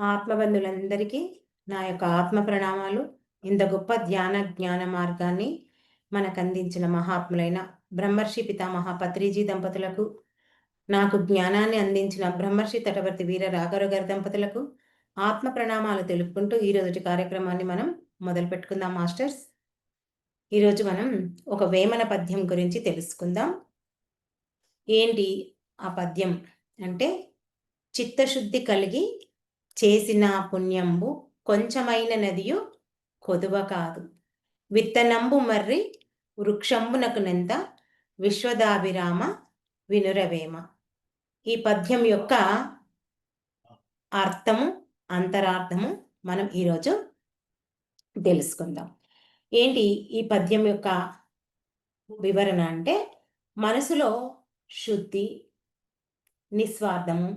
ఆత్మబంధులందరికీ నా యొక్క ఆత్మ ప్రణామాలు. ఇంత గొప్ప ధ్యాన జ్ఞాన మార్గాన్ని మనకు అందించిన మహాత్ములైన బ్రహ్మర్షి పితామహ పత్రిజీ దంపతులకు నాకు జ్ఞానాన్ని అందించిన బ్రహ్మర్షి తటవర్తి వీర రాఘరు గారి దంపతులకు ఆత్మ ప్రణామాలు తెలుపుకుంటూ ఈరోజు కార్యక్రమాన్ని మనం మొదలు పెట్టుకుందాం మాస్టర్స్ ఈరోజు మనం ఒక వేమన పద్యం గురించి తెలుసుకుందాం. ఏంటి ఆ పద్యం? అంటే చిత్తశుద్ధి కలిగి చేసిన పుణ్యంబు కొంచెమైన నదియు కొదువ కాదు. విత్తనంబు మర్రి వృక్షంబునకు నింద విశ్వదాభిరామ వినురవేమ. ఈ పద్యం యొక్క అర్థము అంతరార్థము మనం ఈరోజు తెలుసుకుందాం. ఏంటి ఈ పద్యం యొక్క వివరణ అంటే మనసులో శుద్ధి నిస్వార్థము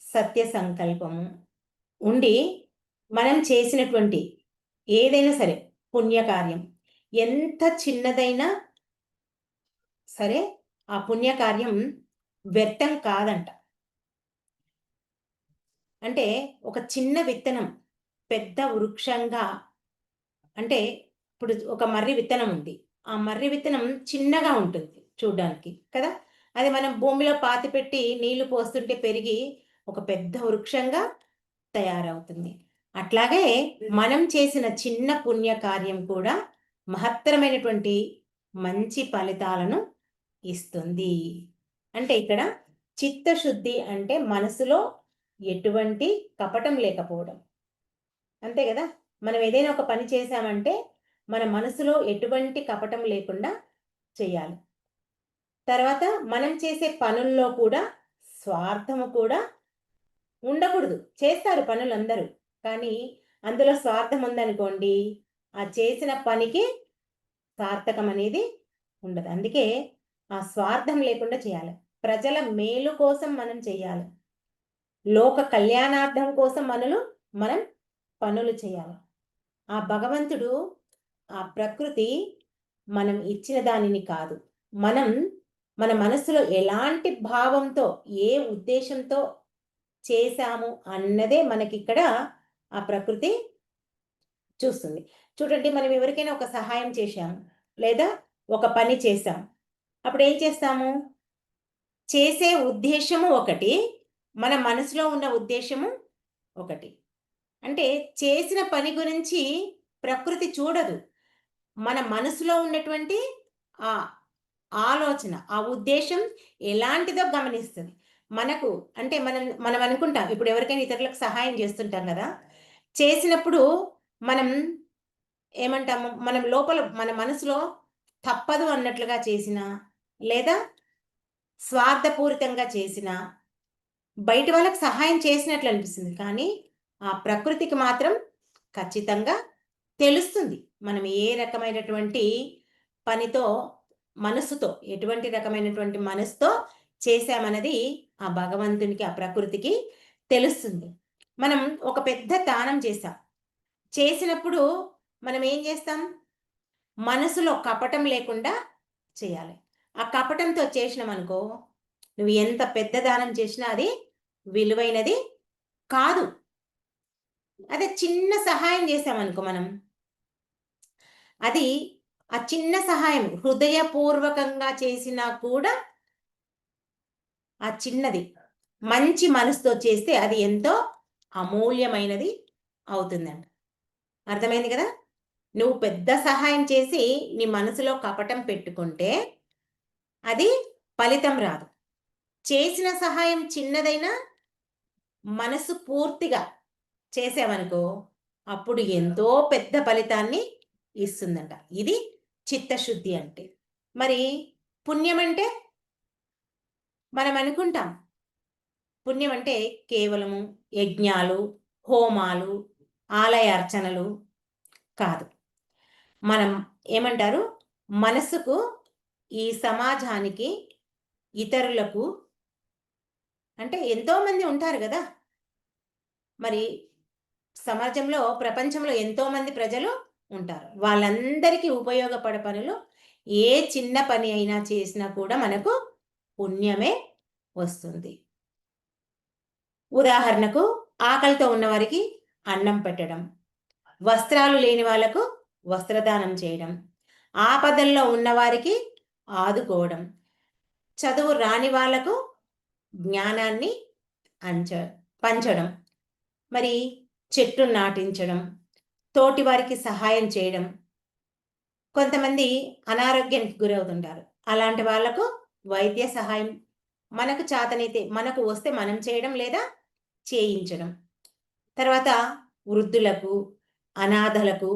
సత్య సంకల్పము ఉండి మనం చేసినటువంటి ఏదైనా సరే పుణ్యకార్యం ఎంత చిన్నదైనా సరే ఆ పుణ్యకార్యం వ్యర్థం కాదంట. అంటే ఒక చిన్న విత్తనం పెద్ద వృక్షంగా అంటే ఇప్పుడు ఒక మర్రి విత్తనం ఉంది. ఆ మర్రి విత్తనం చిన్నగా ఉంటుంది చూడడానికి కదా? అది మనం భూమిలో పాతి పెట్టి నీళ్ళు పోస్తుంటే పెరిగి ఒక పెద్ద వృక్షంగా తయారవుతుంది. అట్లాగే మనం చేసిన చిన్న పుణ్య కార్యం కూడా మహత్తరమైనటువంటి మంచి ఫలితాలను ఇస్తుంది. అంటే ఇక్కడ చిత్తశుద్ధి అంటే మనసులో ఎటువంటి కపటం లేకపోవడం. అంతే కదా? మనం ఏదైనా ఒక పని చేశామంటే మన మనసులో ఎటువంటి కపటం లేకుండా చేయాలి. తర్వాత మనం చేసే పనుల్లో కూడా స్వార్థము కూడా ఉండకూడదు. చేస్తారు పనులందరూ. కానీ అందులో స్వార్థం ఉందనుకోండి ఆ చేసిన పనికి సార్థకం అనేది ఉండదు. అందుకే ఆ స్వార్థం లేకుండా చేయాలి. ప్రజల మేలు కోసం మనం చేయాలి. లోక కళ్యాణార్థం కోసం మనలు మనం పనులు చేయాలి. ఆ భగవంతుడు ఆ ప్రకృతి మనం ఇచ్చిన దానిని కాదు. మనం మన మనసులో ఎలాంటి భావంతో ఏ ఉద్దేశంతో చేశాము అన్నదే మనకి ఇక్కడ ఆ ప్రకృతి చూస్తుంది. చూడండి మనం ఎవరికైనా ఒక సహాయం చేశాము లేదా ఒక పని చేశాం. అప్పుడు ఏం చేస్తాము? చేసే ఉద్దేశము ఒకటి మన మనసులో ఉన్న ఉద్దేశము ఒకటి. అంటే చేసిన పని గురించి ప్రకృతి చూడదు. మన మనసులో ఉన్నటువంటి ఆ ఆలోచన ఆ ఉద్దేశం ఎలాంటిదో గమనిస్తుంది. మనకు అంటే మనం మనం అనుకుంటాం. ఇప్పుడు ఎవరికైనా ఇతరులకు సహాయం చేస్తుంటాం కదా. చేసినప్పుడు మనం ఏమంటాము మనం లోపల మన మనసులో తప్పదు అన్నట్లుగా చేసిన లేదా స్వార్థపూరితంగా చేసిన బయట వాళ్ళకి సహాయం చేసినట్లు అనిపిస్తుంది. కానీ ఆ ప్రకృతికి మాత్రం ఖచ్చితంగా తెలుస్తుంది మనం ఏ రకమైనటువంటి పనితో మనసుతో ఎటువంటి రకమైనటువంటి మనసుతో చేశామన్నది ఆ భగవంతునికి ఆ ప్రకృతికి తెలుస్తుంది. మనం ఒక పెద్ద దానం చేసాం చేసినప్పుడు మనం ఏం చేస్తాం? మనసులో కపటం లేకుండా చేయాలి. ఆ కపటంతో చేసినాం అనుకో నువ్వు ఎంత పెద్ద దానం చేసినా అది విలువైనది కాదు. అదే చిన్న సహాయం చేసామనుకో మనం. అది ఆ చిన్న సహాయం హృదయపూర్వకంగా చేసినా కూడా ఆ చిన్నది. మంచి మనసుతో చేస్తే అది ఎంతో అమూల్యమైనది అవుతుందంట. అర్థమైంది కదా? నువ్వు పెద్ద సహాయం చేసి నీ మనసులో కపటం పెట్టుకుంటే అది ఫలితం రాదు. చేసిన సహాయం చిన్నదైనా మనసు పూర్తిగా చేసావనుకో అప్పుడు ఎంతో పెద్ద ఫలితాన్ని ఇస్తుందంట. ఇది చిత్తశుద్ధి అంటే. మరి పుణ్యం అంటే మనం అనుకుంటాం. పుణ్యం అంటే కేవలము యజ్ఞాలు హోమాలు ఆలయ అర్చనలు కాదు. మనం ఏమంటారు? మనసుకు ఈ సమాజానికి ఇతరులకు అంటే ఎంతోమంది ఉంటారు కదా. మరి సమాజంలో ప్రపంచంలో ఎంతోమంది ప్రజలు ఉంటారు. వాళ్ళందరికీ ఉపయోగపడే పనులు ఏ చిన్న పని అయినా చేసినా కూడా మనకు పుణ్యమే వస్తుంది. ఉదాహరణకు ఆకలితో ఉన్నవారికి అన్నం పెట్టడం వస్త్రాలు లేని వాళ్ళకు వస్త్రదానం చేయడం ఆపదల్లో ఉన్నవారికి ఆదుకోవడం చదువు రాని వాళ్ళకు జ్ఞానాన్ని అంచ పంచడం మరి చెట్టు నాటించడం తోటి వారికి సహాయం చేయడం కొంతమంది అనారోగ్యానికి గురవుతుంటారు. అలాంటి వాళ్ళకు వైద్య సహాయం మనకు చాతనైతే మనకు వస్తే మనం చేయడం లేదా చేయించడం. తర్వాత వృద్ధులకు అనాథలకు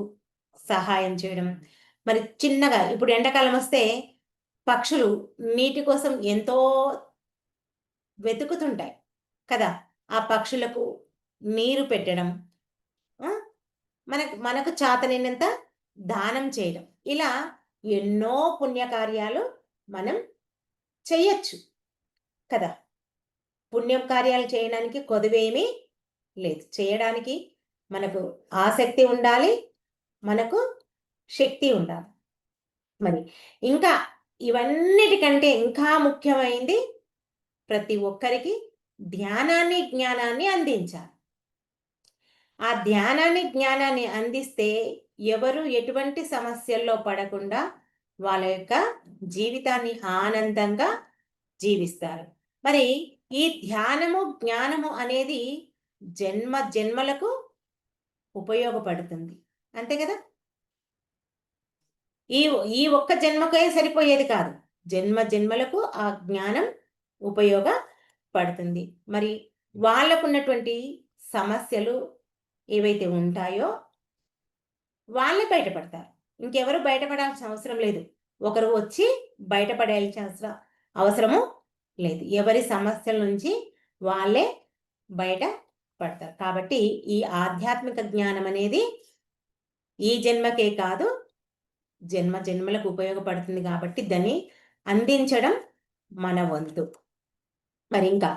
సహాయం చేయడం. మరి చిన్నగా ఇప్పుడు ఎండాకాలం వస్తే పక్షులు నీటి కోసం ఎంతో వెతుకుతుంటాయి కదా. ఆ పక్షులకు నీరు పెట్టడం మనకు మనకు చాతనైనంత దానం చేయడం. ఇలా ఎన్నో పుణ్యకార్యాలు మనం చెయ్యొచ్చు కదా. పుణ్యం కార్యాలు చేయడానికి కొదువేమీ లేదు. చేయడానికి మనకు ఆసక్తి ఉండాలి మనకు శక్తి ఉండాలి. మరి ఇంకా ఇవన్నిటికంటే ఇంకా ముఖ్యమైంది ప్రతి ఒక్కరికి ధ్యానాన్ని జ్ఞానాన్ని అందించాలి. ఆ ధ్యానాన్ని జ్ఞానాన్ని అందిస్తే ఎవరు ఎటువంటి సమస్యల్లో పడకుండా వాళ్ళ యొక్క జీవితాన్ని ఆనందంగా జీవిస్తారు. మరి ఈ ధ్యానము జ్ఞానము అనేది జన్మ జన్మలకు ఉపయోగపడుతుంది. అంతే కదా? ఈ ఈ ఒక్క జన్మకే సరిపోయేది కాదు. జన్మ జన్మలకు ఆ జ్ఞానం ఉపయోగపడుతుంది. మరి వాళ్ళకున్నటువంటి సమస్యలు ఏవైతే ఉంటాయో వాళ్ళే బయటపడతారు. ఇంకెవరు బయటపడాల్సిన అవసరం లేదు. ఒకరు వచ్చి బయటపడాల్సిన అవసరము లేదు. ఎవరి సమస్యల నుంచి వాళ్ళే బయట పడతారు కాబట్టి ఈ ఆధ్యాత్మిక జ్ఞానం అనేది ఈ జన్మకే కాదు జన్మ జన్మలకు ఉపయోగపడుతుంది కాబట్టి దాన్ని అందించడం మన వంతు. మరి ఇంకా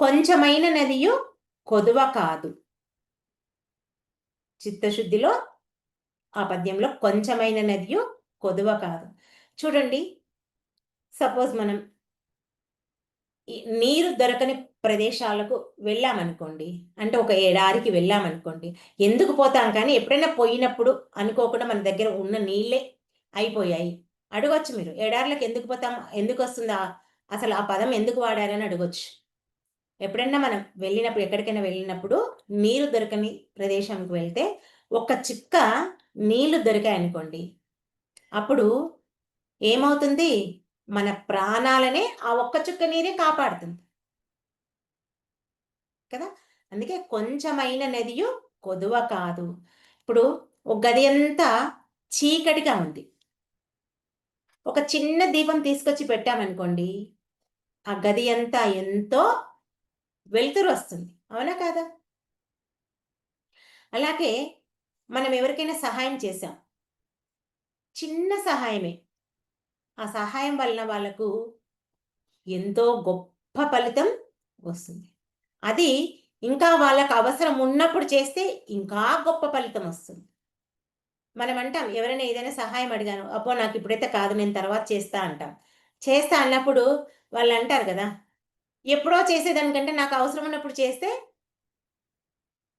కొంచెమైన నదియు కొదువ కాదు. చిత్తశుద్ధిలో ఆ పద్యంలో కొంచెమైన నదియు కొదువ కాదు. చూడండి. సపోజ్ మనం నీరు దొరకని ప్రదేశాలకు వెళ్ళామనుకోండి అంటే ఒక ఏడారికి వెళ్ళామనుకోండి ఎందుకు పోతాం కానీ ఎప్పుడైనా పోయినప్పుడు అనుకోకుండా మన దగ్గర ఉన్న నీళ్ళే అయిపోయాయి. అడగొచ్చు మీరు ఎడార్లకు ఎందుకు పోతాం ఎందుకు వస్తుంది అసలు ఆ పదం ఎందుకు వాడారని అడగొచ్చు. ఎప్పుడైనా మనం వెళ్ళినప్పుడు ఎక్కడికైనా వెళ్ళినప్పుడు నీరు దొరకని ప్రదేశానికి వెళ్తే ఒక చిక్క నీళ్ళు దొరికాయనుకోండి. అప్పుడు ఏమవుతుంది? మన ప్రాణాలనే ఆ ఒక్క చుక్క నీరే కాపాడుతుంది. కదా? అందుకే కొంచెమైన నదియు కొదువ కాదు. ఇప్పుడు ఒక గది అంతా చీకటిగా ఉంది. ఒక చిన్న దీపం తీసుకొచ్చి పెట్టామనుకోండి ఆ గది అంతా ఎంతో వెలుతురు వస్తుంది. అవునా కాదా? అలాగే మనం ఎవరికైనా సహాయం చేశాం. చిన్న సహాయమే. ఆ సహాయం వలన వాళ్ళకు ఎంతో గొప్ప ఫలితం వస్తుంది. అది ఇంకా వాళ్ళకు అవసరం ఉన్నప్పుడు చేస్తే ఇంకా గొప్ప ఫలితం వస్తుంది. మనం అంటాం ఎవరైనా ఏదైనా సహాయం అడిగాను అబ్బో నాకు ఇప్పుడైతే కాదు నేను తర్వాత చేస్తా అంటాం. చేస్తా అన్నప్పుడు వాళ్ళు అంటారు కదా ఎప్పుడో చేసేదానికంటే నాకు అవసరం ఉన్నప్పుడు చేస్తే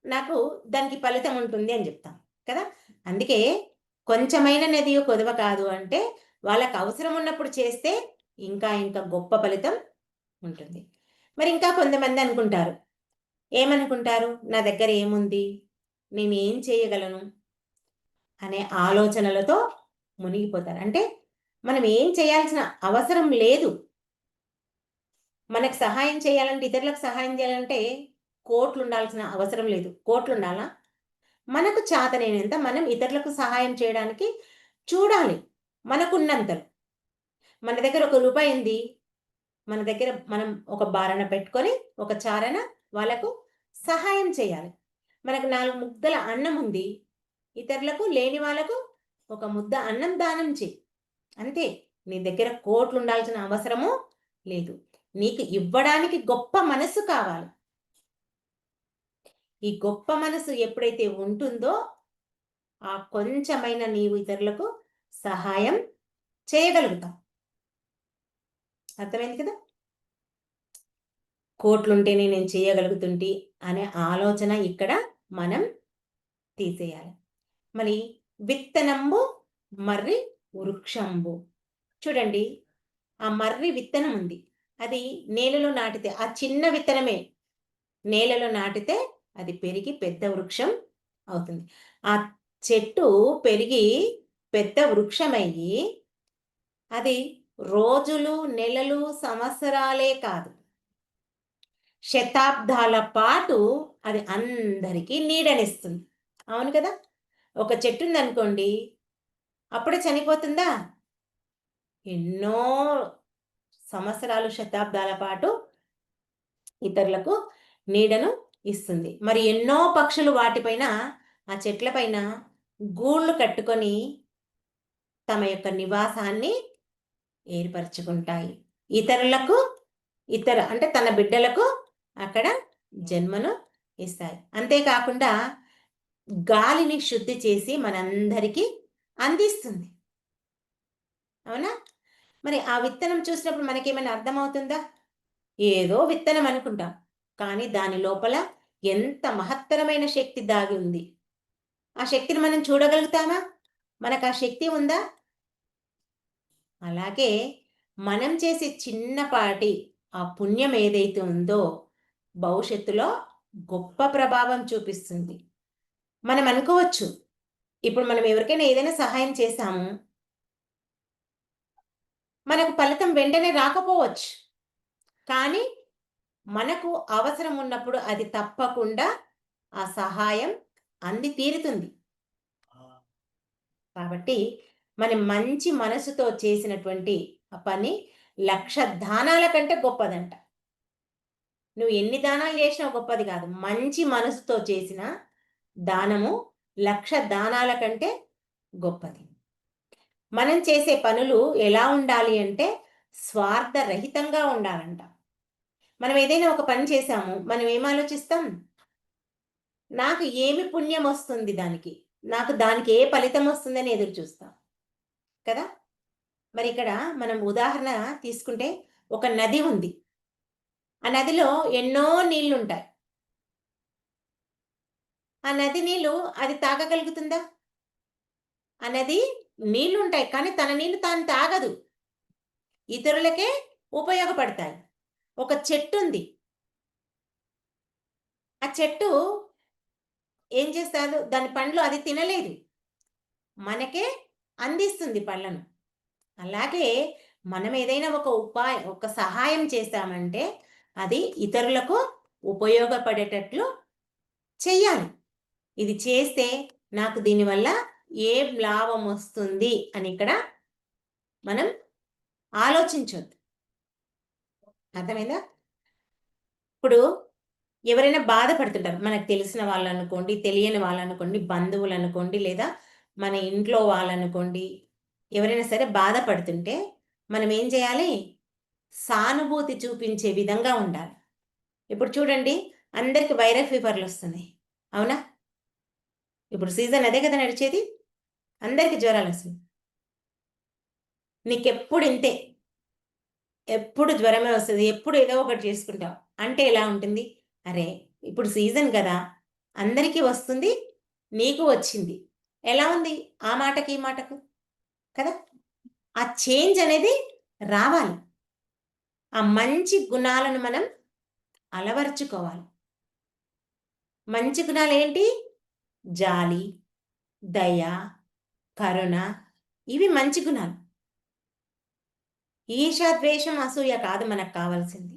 నాకు దానికి ఫలితం ఉంటుంది అని చెప్తాం. కదా? అందుకే కొంచెమైన నది కొదవ కాదు అంటే వాళ్ళకు అవసరం ఉన్నప్పుడు చేస్తే ఇంకా ఇంకా గొప్ప ఫలితం ఉంటుంది. మరి ఇంకా కొంతమంది అనుకుంటారు. ఏమనుకుంటారు? నా దగ్గర ఏముంది? నేను ఏం చేయగలను? అనే ఆలోచనలతో మునిగిపోతారు. అంటే మనం ఏం చేయాల్సిన అవసరం లేదు. మనకు సహాయం చేయాలంటే ఇతరులకు సహాయం చేయాలంటే కోట్లు ఉండాల్సిన అవసరం లేదు. కోట్లు ఉండాలా? మనకు చేతనైనంత మనం ఇతరులకు సహాయం చేయడానికి చూడాలి మనకున్నంత మన దగ్గర ఒక రూపాయి ఉంది. మన దగ్గర మనం ఒక బారణ పెట్టుకొని ఒక చారణ వాళ్ళకు సహాయం చేయాలి. మనకు నాలుగు ముద్దల అన్నం ఉంది. ఇతరులకు లేని వాళ్ళకు ఒక ముద్ద అన్నం దానం చేయి. అంతే. నీ దగ్గర కోట్లు ఉండాల్సిన అవసరము లేదు. నీకు ఇవ్వడానికి గొప్ప మనసు కావాలి. ఈ గొప్ప మనసు ఎప్పుడైతే ఉంటుందో ఆ కొంచెమైన నీవు ఇతరులకు సహాయం చేయగలుగుతాం అర్థమైంది కదా? కోట్లుంటేనే నేను చేయగలుగుతుంటి అనే ఆలోచన ఇక్కడ మనం తీసేయాలి. మరి విత్తనంబు మర్రి వృక్షంబు. చూడండి ఆ మర్రి విత్తనం ఉంది అది నేలలో నాటితే ఆ చిన్న విత్తనమే నేలలో నాటితే అది పెరిగి పెద్ద వృక్షం అవుతుంది. ఆ చెట్టు పెరిగి పెద్ద వృక్షమయ్యి అది రోజులు నెలలు సంవత్సరాలే కాదు. శతాబ్దాల పాటు అది అందరికీ నీడనిస్తుంది. అవును కదా? ఒక చెట్టు ఉందనుకోండి అప్పుడే చనిపోతుందా? ఎన్నో సంవత్సరాలు శతాబ్దాల పాటు ఇతరులకు నీడను ఇస్తుంది. మరి ఎన్నో పక్షులు వాటిపైన ఆ చెట్లపైన గూళ్ళు కట్టుకొని తమ యొక్క నివాసాన్ని ఏర్పరచుకుంటాయి. ఇతరులకు ఇతర అంటే తన బిడ్డలకు అక్కడ జన్మను ఇస్తాయి. అంతేకాకుండా గాలిని శుద్ధి చేసి మనందరికీ అందిస్తుంది. అవునా? మరి ఆ విత్తనం చూసినప్పుడు మనకేమైనా అర్థమవుతుందా? ఏదో విత్తనం అనుకుంటాం. కానీ దాని లోపల ఎంత మహత్తరమైన శక్తి దాగి ఉంది. ఆ శక్తిని మనం చూడగలుగుతామా? మనకు ఆ శక్తి ఉందా? అలాగే మనం చేసే చిన్నపాటి ఆ పుణ్యం ఏదైతే ఉందో భవిష్యత్తులో గొప్ప ప్రభావం చూపిస్తుంది. మనం అనుకోవచ్చు ఇప్పుడు మనం ఎవరికైనా ఏదైనా సహాయం చేశాము. మనకు ఫలితం వెంటనే రాకపోవచ్చు. కానీ మనకు అవసరం ఉన్నప్పుడు అది తప్పకుండా ఆ సహాయం అంది తీరుతుంది. కాబట్టి మన మంచి మనసుతో చేసినటువంటి ఆ పని లక్ష దానాల కంటే గొప్పదంట. నువ్వు ఎన్ని దానాలు చేసినా గొప్పది కాదు. మంచి మనసుతో చేసిన దానము లక్ష దానాల కంటే గొప్పది. మనం చేసే పనులు ఎలా ఉండాలి అంటే స్వార్థరహితంగా ఉండాలంట. మనం ఏదైనా ఒక పని చేశాము మనం ఏం ఆలోచిస్తాం? నాకు ఏమి పుణ్యం వస్తుంది దానికి? నాకు దానికి ఏ ఫలితం వస్తుందని ఎదురు చూస్తాం. కదా? మరి ఇక్కడ మనం ఉదాహరణ తీసుకుంటే ఒక నది ఉంది. ఆ నదిలో ఎన్నో నీళ్ళు ఉంటాయి ఆ నది నీళ్ళు అది తాగగలుగుతుందా? ఆ నది నీళ్ళు ఉంటాయి కానీ తన నీళ్ళు తాను తాగదు. ఇతరులకే ఉపయోగపడతాయి. ఒక చెట్టు ఉంది ఆ చెట్టు ఏం చేస్తారు దాని పండ్లు అది తినలేదు. మనకే అందిస్తుంది పళ్ళను అలాగే మనం ఏదైనా ఒక ఉపాయం ఒక సహాయం చేస్తామంటే అది ఇతరులకు ఉపయోగపడేటట్లు చెయ్యాలి. ఇది చేస్తే నాకు దీనివల్ల ఏం లాభం వస్తుంది అని ఇక్కడ మనం ఆలోచించొద్దు. అర్థమైందా? ఇప్పుడు ఎవరైనా బాధపడుతుంటారు. మనకు తెలిసిన వాళ్ళు అనుకోండి తెలియని వాళ్ళు అనుకోండి బంధువులు అనుకోండి లేదా మన ఇంట్లో వాళ్ళు అనుకోండి ఎవరైనా సరే బాధపడుతుంటే మనం ఏం చేయాలి? సానుభూతి చూపించే విధంగా ఉండాలి. ఇప్పుడు చూడండి అందరికి వైరల్ ఫీవర్లు వస్తున్నాయి. అవునా? ఇప్పుడు సీజన్ అదే కదా నడిచేది. అందరికి జ్వరాలు వస్తుంది నీకెప్పుడు ఇంతే. ఎప్పుడు జ్వరమే వస్తుంది ఎప్పుడు ఏదో ఒకటి చేసుకుంటావు అంటే ఎలా ఉంటుంది? అరే ఇప్పుడు సీజన్ కదా అందరికీ వస్తుంది నీకు వచ్చింది. ఎలా ఉంది? ఆ మాటకి ఈ మాటకు? కదా? ఆ చేంజ్ అనేది రావాలి. ఆ మంచి గుణాలను మనం అలవర్చుకోవాలి. మంచి గుణాలు ఏంటి? జాలి దయ కరుణ ఇవి మంచి గుణాలు. ఈషాద్వేషం అసూయ కాదు మనకు కావాల్సింది.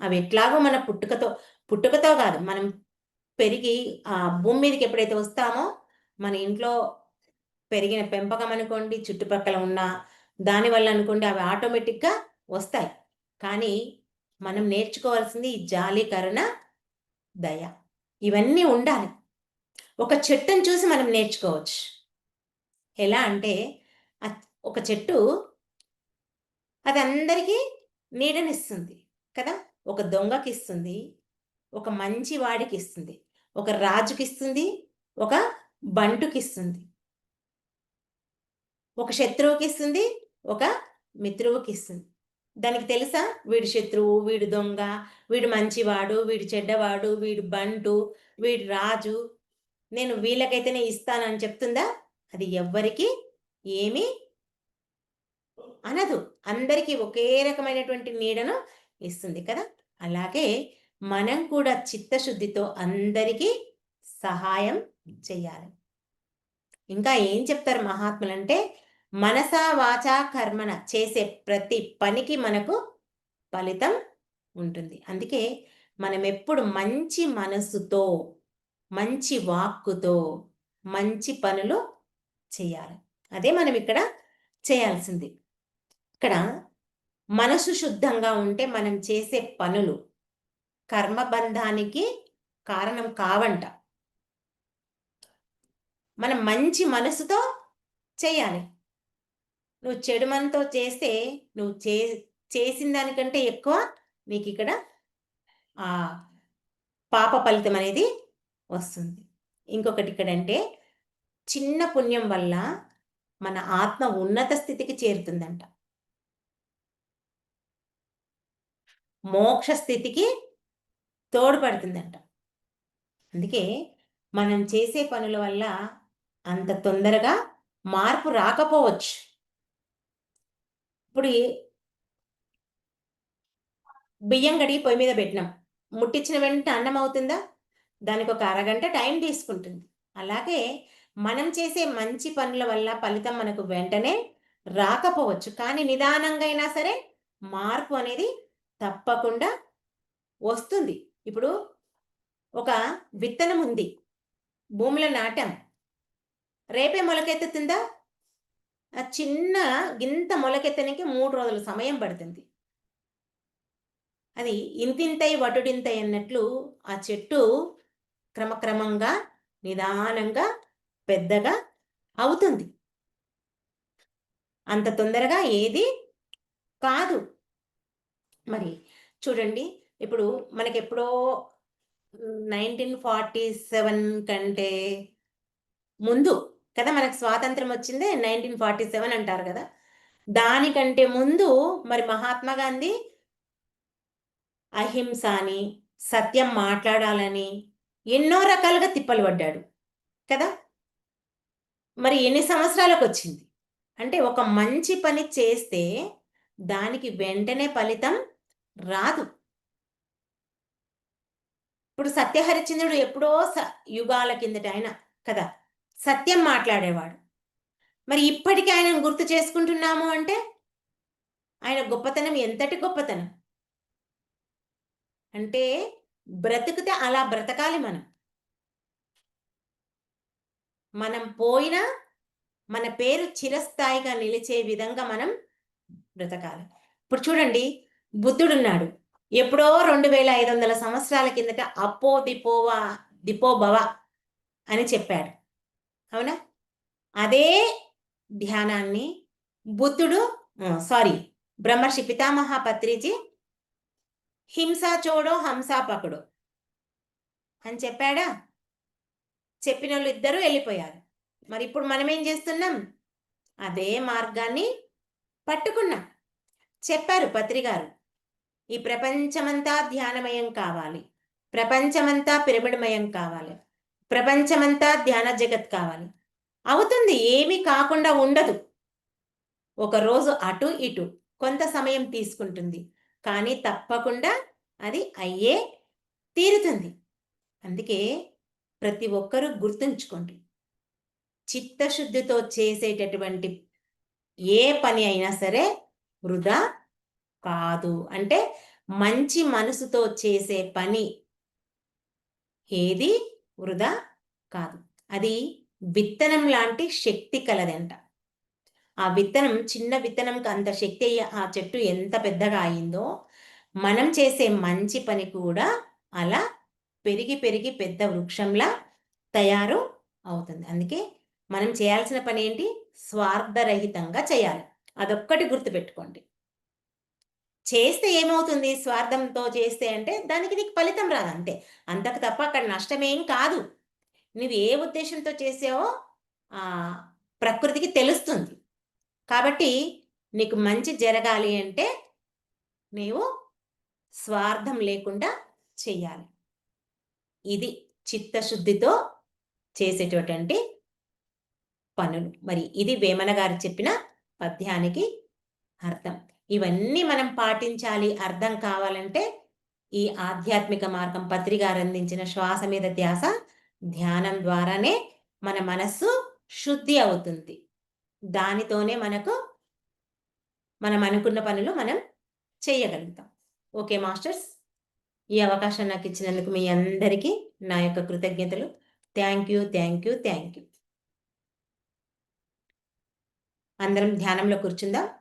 అవి ఎట్లాగో మన పుట్టుకతో పుట్టుకతో కాదు మనం పెరిగి ఆ భూమి మీదకి ఎప్పుడైతే వస్తామో మన ఇంట్లో పెరిగిన పెంపకం అనుకోండి చుట్టుపక్కల ఉన్న దానివల్ల అనుకోండి అవి ఆటోమేటిక్గా వస్తాయి. కానీ మనం నేర్చుకోవాల్సింది ఈ జాలి కరుణ దయ. ఇవన్నీ ఉండాలి. ఒక చెట్టును చూసి మనం నేర్చుకోవచ్చు. ఎలా అంటే ఒక చెట్టు అది అందరికీ నీడనిస్తుంది కదా? ఒక దొంగకి ఇస్తుంది ఒక మంచి వాడికి ఇస్తుంది ఒక రాజుకి ఇస్తుంది ఒక బంటుకి ఇస్తుంది ఒక శత్రువుకి ఇస్తుంది ఒక మిత్రువుకి ఇస్తుంది దానికి తెలుసా? వీడు శత్రువు వీడు దొంగ వీడు మంచివాడు వీడు చెడ్డవాడు వీడు బంటు వీడు రాజు. నేను వీళ్ళకైతేనే ఇస్తానని చెప్తుందా? అది ఎవ్వరికీ ఏమీ అనదు. అందరికీ ఒకే రకమైనటువంటి నీడను ఇస్తుంది కదా. అలాగే మనం కూడా చిత్తశుద్ధితో అందరికీ సహాయం చేయాలి. ఇంకా ఏం చెప్తారు మహాత్ములు అంటే మనసా వాచా కర్మన చేసే ప్రతి పనికి మనకు ఫలితం ఉంటుంది. అందుకే మనం ఎప్పుడు మంచి మనసుతో మంచి వాక్కుతో మంచి పనులు చేయాలి. అదే మనం ఇక్కడ చేయాల్సింది. ఇక్కడ మనసు శుద్ధంగా ఉంటే మనం చేసే పనులు కర్మబంధానికి కారణం కావంట. మనం మంచి మనసుతో చేయాలి. నువ్వు చెడు మనతో చేస్తే నువ్వు చే చేసిన దానికంటే ఎక్కువ నీకు ఇక్కడ ఆ పాప ఫలితం అనేది వస్తుంది. ఇంకొకటి ఇక్కడ అంటే చిన్న పుణ్యం వల్ల మన ఆత్మ ఉన్నత స్థితికి చేరుతుందంట. మోక్ష స్థితికి తోడ్పడుతుందంట అందుకే మనం చేసే పనుల వల్ల అంత తొందరగా మార్పు రాకపోవచ్చు. ఇప్పుడు బియ్యం గడిగి పొయ్యి మీద పెట్టినాం. ముట్టించిన వెంటనే అన్నం అవుతుందా? దానికి ఒక అరగంట టైం తీసుకుంటుంది. అలాగే మనం చేసే మంచి పనుల వల్ల ఫలితం మనకు వెంటనే రాకపోవచ్చు. కానీ నిదానంగా అయినా సరే మార్పు అనేది తప్పకుండా వస్తుంది. ఇప్పుడు ఒక విత్తనం ఉంది. భూమిలో నాటాం. రేపే మొలకెత్తుతుందా ఆ చిన్న గింత మొలకెత్తనికి మూడు రోజుల సమయం పడుతుంది. అది ఇంతింతై వటుడింతై అన్నట్లు ఆ చెట్టు క్రమక్రమంగా నిదానంగా పెద్దగా అవుతుంది. అంత తొందరగా ఏది కాదు. మరి చూడండి ఇప్పుడు మనకి ఎప్పుడో నైన్టీన్ ఫార్టీ సెవెన్ కంటే ముందు కదా మనకు స్వాతంత్రం వచ్చిందే నైన్టీన్ ఫార్టీ సెవెన్ అంటారు కదా. దానికంటే ముందు మరి మహాత్మా గాంధీ అహింస అని సత్యం మాట్లాడాలని ఎన్నో రకాలుగా తిప్పలు పడ్డాడు కదా. మరి ఎన్ని సంవత్సరాలకు వచ్చింది? అంటే ఒక మంచి పని చేస్తే దానికి వెంటనే ఫలితం రాదు. ఇప్పుడు సత్యహరిచంద్రుడు ఎప్పుడో స యుగాల కిందట ఆయన కదా సత్యం మాట్లాడేవాడు. మరి ఇప్పటికీ ఆయన గుర్తు చేసుకుంటున్నాము అంటే ఆయన గొప్పతనం ఎంతటి గొప్పతనం? అంటే బ్రతికితే అలా బ్రతకాలి మనం. మనం పోయినా మన పేరు చిరస్థాయిగా నిలిచే విధంగా మనం బ్రతకాలి. ఇప్పుడు చూడండి బుద్ధుడున్నాడు. ఎప్పుడో రెండు వేల ఐదు వందల సంవత్సరాల కిందట అపో దిపోవా దిపోభవ అని చెప్పాడు. అవునా? అదే ధ్యానాన్ని బుద్ధుడు సారీ బ్రహ్మర్షి పితామహ పత్రిజీ హింసా చోడో హంసా పకడు అని చెప్పాడా? చెప్పిన వాళ్ళు ఇద్దరూ వెళ్ళిపోయారు. మరి ఇప్పుడు మనం ఏం చేస్తున్నాం? అదే మార్గాన్ని పట్టుకున్నాం. చెప్పారు పత్రిగారు ఈ ప్రపంచమంతా ధ్యానమయం కావాలి. ప్రపంచమంతా పిరమిడ్మయం కావాలి. ప్రపంచమంతా ధ్యాన జగత్ కావాలి. అవుతుంది ఏమీ కాకుండా ఉండదు. ఒకరోజు అటు ఇటు కొంత సమయం తీసుకుంటుంది. కానీ తప్పకుండా అది అయ్యే తీరుతుంది. అందుకే ప్రతి ఒక్కరూ గుర్తుంచుకోండి. చిత్తశుద్ధితో చేసేటటువంటి ఏ పని అయినా సరే వృధా కాదు. అంటే మంచి మనసుతో చేసే పని ఏది? వృధా కాదు. అది విత్తనం లాంటి శక్తి కలదంట. ఆ విత్తనం చిన్న విత్తనంకి అంత శక్తి ఆ చెట్టు ఎంత పెద్దగా అయిందో మనం చేసే మంచి పని కూడా అలా పెరిగి పెరిగి పెద్ద వృక్షంలా తయారు అవుతుంది. అందుకే మనం చేయాల్సిన పని ఏంటి? స్వార్థరహితంగా చేయాలి. అదొక్కటి గుర్తుపెట్టుకోండి. చేస్తే ఏమవుతుంది? స్వార్థంతో చేస్తే అంటే దానికి నీకు ఫలితం రాదు అంతే. అంతకు తప్ప అక్కడ నష్టమేం కాదు. నువ్వు ఏ ఉద్దేశంతో చేసావో ప్రకృతికి తెలుస్తుంది. కాబట్టి నీకు మంచి జరగాలి అంటే నీవు స్వార్థం లేకుండా చెయ్యాలి. ఇది చిత్తశుద్ధితో చేసేటటువంటి పనులు. మరి ఇది వేమన గారు చెప్పిన పద్యానికి అర్థం. ఇవన్నీ మనం పాటించాలి. అర్థం కావాలంటే ఈ ఆధ్యాత్మిక మార్గం పత్రిక అందించిన శ్వాస మీద ధ్యాస ధ్యానం ద్వారానే మన మనస్సు శుద్ధి అవుతుంది. దానితోనే మనకు మనం అనుకున్న పనులు మనం చేయగలుగుతాం. ఓకే మాస్టర్స్ ఈ అవకాశం నాకు ఇచ్చినందుకు మీ అందరికీ నా యొక్క కృతజ్ఞతలు. Thank you thank you thank you. అందరం ధ్యానంలో కూర్చుందాం.